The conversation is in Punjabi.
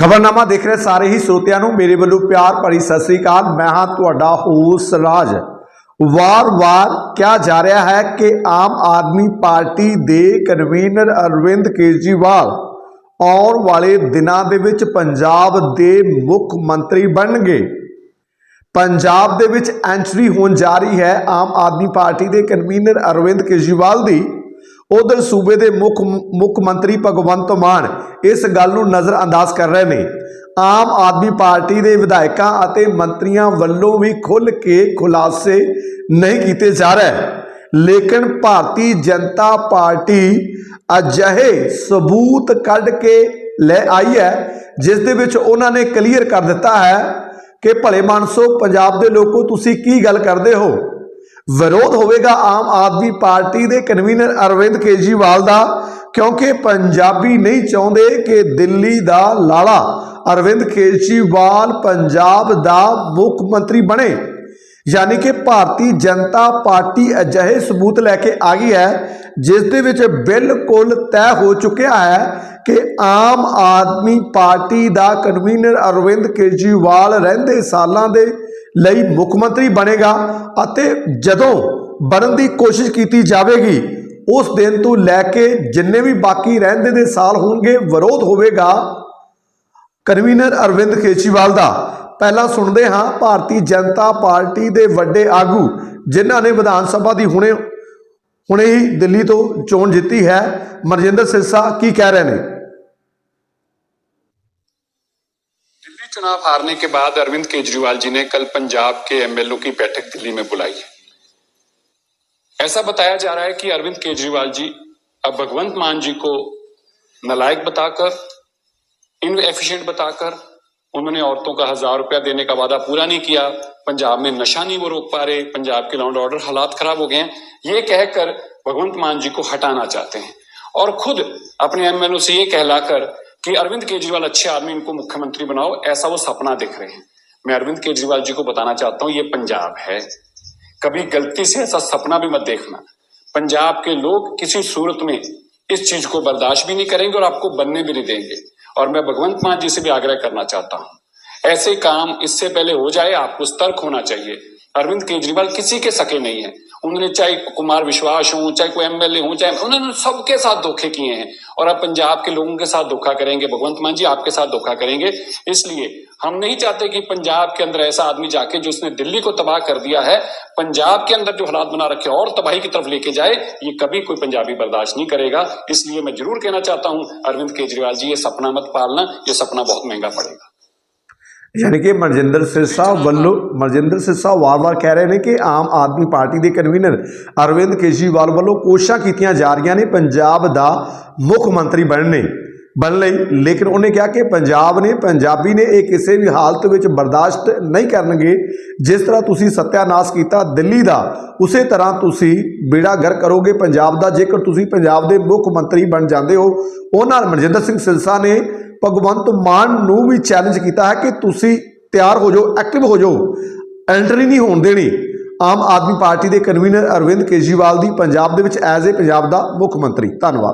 ਖਬਰਨਾਮਾ ਦੇਖ ਰਹੇ ਸਾਰੇ ਹੀ ਸਰੋਤਿਆਂ ਨੂੰ ਮੇਰੇ ਵੱਲੋਂ ਪਿਆਰ ਭਰੀ ਸਤਿ ਸ੍ਰੀ ਅਕਾਲ। ਮੈਂ ਹਾਂ ਤੁਹਾਡਾ ਹੋਸ ਰਾਜ। ਵਾਰ-ਵਾਰ ਕਿਹਾ ਜਾ ਰਿਹਾ ਹੈ ਕਿ ਆਮ ਆਦਮੀ ਪਾਰਟੀ ਦੇ ਕਨਵੀਨਰ ਅਰਵਿੰਦ ਕੇਜਰੀਵਾਲ ਆਉਣ ਵਾਲੇ ਦਿਨਾਂ ਦੇ ਵਿੱਚ ਪੰਜਾਬ ਦੇ ਮੁੱਖ ਮੰਤਰੀ ਬਣਨਗੇ। ਪੰਜਾਬ ਦੇ ਵਿੱਚ ਐਂਟਰੀ ਹੋਣ ਜਾ ਰਹੀ ਹੈ ਆਮ ਆਦਮੀ ਪਾਰਟੀ ਦੇ ਕਨਵੀਨਰ ਅਰਵਿੰਦ ਕੇਜਰੀਵਾਲ ਦੀ। ਉਧਰ ਸੂਬੇ ਦੇ ਮੁੱਖ ਮੁੱਖ ਮੰਤਰੀ ਭਗਵੰਤ ਮਾਨ ਇਸ ਗੱਲ ਨੂੰ ਨਜ਼ਰ ਅੰਦਾਜ਼ ਕਰ ਰਹੇ ਨੇ। ਆਮ ਆਦਮੀ ਪਾਰਟੀ ਦੇ ਵਿਧਾਇਕਾਂ ਅਤੇ ਮੰਤਰੀਆਂ ਵੱਲੋਂ ਵੀ ਖੁੱਲ੍ਹ ਕੇ ਖੁਲਾਸੇ ਨਹੀਂ ਕੀਤੇ ਜਾ ਰਹੇ। ਲੇਕਿਨ ਭਾਰਤੀ ਜਨਤਾ ਪਾਰਟੀ ਅਜਿਹੇ ਸਬੂਤ ਕੱਢ ਕੇ ਲੈ ਆਈ ਹੈ, ਜਿਸ ਦੇ ਵਿੱਚ ਉਹਨਾਂ ਨੇ ਕਲੀਅਰ ਕਰ ਦਿੱਤਾ ਹੈ ਕਿ ਭਲੇ ਮਾਨਸੋ, ਪੰਜਾਬ ਦੇ ਲੋਕੋ, ਤੁਸੀਂ ਕੀ ਗੱਲ ਕਰਦੇ ਹੋ? ਵਿਰੋਧ ਹੋਵੇਗਾ ਆਮ ਆਦਮੀ ਪਾਰਟੀ ਦੇ ਕਨਵੀਨਰ ਅਰਵਿੰਦ ਕੇਜਰੀਵਾਲ ਦਾ, ਕਿਉਂਕਿ ਪੰਜਾਬੀ ਨਹੀਂ ਚਾਹੁੰਦੇ ਕਿ ਦਿੱਲੀ ਦਾ ਲਾਲਾ ਅਰਵਿੰਦ ਕੇਜਰੀਵਾਲ ਪੰਜਾਬ ਦਾ ਮੁੱਖ ਮੰਤਰੀ ਬਣੇ। ਯਾਨੀ ਕਿ ਭਾਰਤੀ ਜਨਤਾ ਪਾਰਟੀ ਅਜਿਹੇ ਸਬੂਤ ਲੈ ਕੇ ਆ ਗਈ ਹੈ, ਜਿਸ ਦੇ ਵਿੱਚ ਬਿਲਕੁਲ ਤੈਅ ਹੋ ਚੁੱਕਿਆ ਹੈ ਕਿ ਆਮ ਆਦਮੀ ਪਾਰਟੀ ਦਾ ਕਨਵੀਨਰ ਅਰਵਿੰਦ ਕੇਜਰੀਵਾਲ ਰਹਿੰਦੇ ਸਾਲਾਂ ਦੇ ਲਈ ਮੁੱਖ ਮੰਤਰੀ ਬਣੇਗਾ ਅਤੇ ਜਦੋਂ ਬਣਨ ਦੀ ਕੋਸ਼ਿਸ਼ ਕੀਤੀ ਜਾਵੇਗੀ, ਉਸ ਦਿਨ ਤੋਂ ਲੈ ਕੇ ਜਿੰਨੇ ਵੀ ਬਾਕੀ ਰਹਿੰਦੇ ਦੇ ਸਾਲ ਹੋਣਗੇ, ਵਿਰੋਧ ਹੋਵੇਗਾ। ਕਨਵੀਨਰ ਅਰਵਿੰਦ ਕੇਜਰੀਵਾਲ ਦਾ ਪਹਿਲਾਂ ਸੁਣਦੇ ਹਾਂ ਭਾਰਤੀ ਜਨਤਾ ਪਾਰਟੀ ਦੇ ਵੱਡੇ ਆਗੂ, ਜਿਨ੍ਹਾਂ ਨੇ ਵਿਧਾਨ ਸਭਾ ਦੀ ਹੁਣੇ ਹੁਣੇ ਹੀ ਦਿੱਲੀ ਤੋਂ ਚੋਣ ਜਿੱਤੀ ਹੈ। ਮਰਜਿੰਦਰ ਸਿਰਸਾ ਕੀ ਕਹਿ ਰਹੇ ਨੇ? चुनाव हारने के बाद अरविंद केजरीवाल जी ने कल पंजाब के एमएलओ की बैठक दिल्ली में बुलाई है। ऐसा बताया जा रहा है कि अरविंद केजरीवाल जी अब भगवंत मान जी को नलायक बताकर इन एफिशिएंट बताकर, उन्होंने औरतों का हज़ार रुपया देने का वादा पूरा नहीं किया। पंजाब में नशा नहीं वो रोक पा रहे, पंजाब के लॉन्ड ऑर्डर हालात खराब हो गए हैं। ये कहकर भगवंत मान जी को हटाना चाहते हैं। और खुद अपने एमएलओ से ये कहलाकर कि अरविंद केजरीवाल अच्छे आदमी, इनको मुख्यमंत्री बनाओ, ऐसा वो सपना देख रहे हैं। मैं अरविंद केजरीवाल जी को बताना चाहता हूँ, ये पंजाब है। कभी गलती से ऐसा सपना भी मत देखना। पंजाब के लोग किसी सूरत में इस चीज़ को बर्दाश्त भी नहीं करेंगे और आपको बनने भी नहीं देंगे। और मैं भगवंत मान जी से भी आग्रह करना चाहता हूँ, ऐसे काम इससे पहले हो जाए, आपको सतर्क होना चाहिए। अरविंद केजरीवाल किसी के सके नहीं है। उन्होंने चाहे कुमार विश्वास हो, चाहे कोई एमएलए हो, चाहे उन्होंने सबके साथ धोखे किए हैं। और अब पंजाब के लोगों के साथ धोखा करेंगे, भगवंत मान जी आपके साथ धोखा करेंगे। इसलिए हम नहीं चाहते कि पंजाब के अंदर ऐसा आदमी जाके जो उसने दिल्ली को तबाह कर दिया है, पंजाब के अंदर जो हालात बना रखे और तबाही की तरफ़ लेके जाए, ये कभी कोई पंजाबी बर्दाश्त नहीं करेगा। इसलिए मैं ज़रूर कहना चाहता हूँ, अरविंद केजरीवाल जी, ये सपना मत पालना, ये सपना बहुत महँगा पड़ेगा। ਯਾਨੀ ਕਿ ਮਨਜਿੰਦਰ ਸਿਰਸਾ ਵੱਲੋਂ ਮਨਜਿੰਦਰ ਸਿਰਸਾ ਵਾਰ-ਵਾਰ ਕਹਿ ਰਹੇ ਨੇ ਕਿ ਆਮ ਆਦਮੀ ਪਾਰਟੀ ਦੇ ਕਨਵੀਨਰ ਅਰਵਿੰਦ ਕੇਜਰੀਵਾਲ ਵੱਲੋਂ ਕੋਸ਼ਿਸ਼ਾਂ ਕੀਤੀਆਂ ਜਾ ਰਹੀਆਂ ਨੇ ਪੰਜਾਬ ਦਾ ਮੁੱਖ ਮੰਤਰੀ ਬਣਨੇ ਬਣ ਲਈ। ਲੇਕਿਨ ਉਹਨੇ ਕਿਹਾ ਕਿ ਪੰਜਾਬ ਨੇ ਪੰਜਾਬੀ ਨੇ ਇਹ ਕਿਸੇ ਵੀ ਹਾਲਤ ਵਿੱਚ ਬਰਦਾਸ਼ਤ ਨਹੀਂ ਕਰਨਗੇ। ਜਿਸ ਤਰ੍ਹਾਂ ਤੁਸੀਂ ਸੱਤਿਆਨਾਸ਼ ਕੀਤਾ ਦਿੱਲੀ ਦਾ ਉਸੇ ਤਰ੍ਹਾਂ ਤੁਸੀਂ ਬੇੜਾ ਗਰ ਕਰੋਗੇ। ਪੰਜਾਬ ਦਾ ਜੇਕਰ ਤੁਸੀਂ ਪੰਜਾਬ ਦੇ ਮੁੱਖ ਮੰਤਰੀ ਬਣ ਜਾਂਦੇ ਹੋ ਉਹਨਾਂ ਮਨਜਿੰਦਰ ਸਿੰਘ ਸਿਰਸਾ ਨੇ ਭਗਵੰਤ ਮਾਨ ਨੂੰ ਵੀ ਚੈਲੰਜ ਕੀਤਾ ਹੈ ਕਿ ਤੁਸੀਂ ਤਿਆਰ ਹੋ ਜਾਓ ਐਕਟਿਵ ਹੋ ਜਾਓ। ਐਂਟਰੀ ਨਹੀਂ ਹੋਣ ਦੇਣੀ। ਆਮ ਆਦਮੀ ਪਾਰਟੀ ਦੇ ਕਨਵੀਨਰ ਅਰਵਿੰਦ ਕੇਜਰੀਵਾਲ ਦੀ ਪੰਜਾਬ ਦੇ ਵਿੱਚ ਐਜ਼ ਏ ਪੰਜਾਬ ਦਾ ਮੁੱਖ ਮੰਤਰੀ। ਧੰਨਵਾਦ।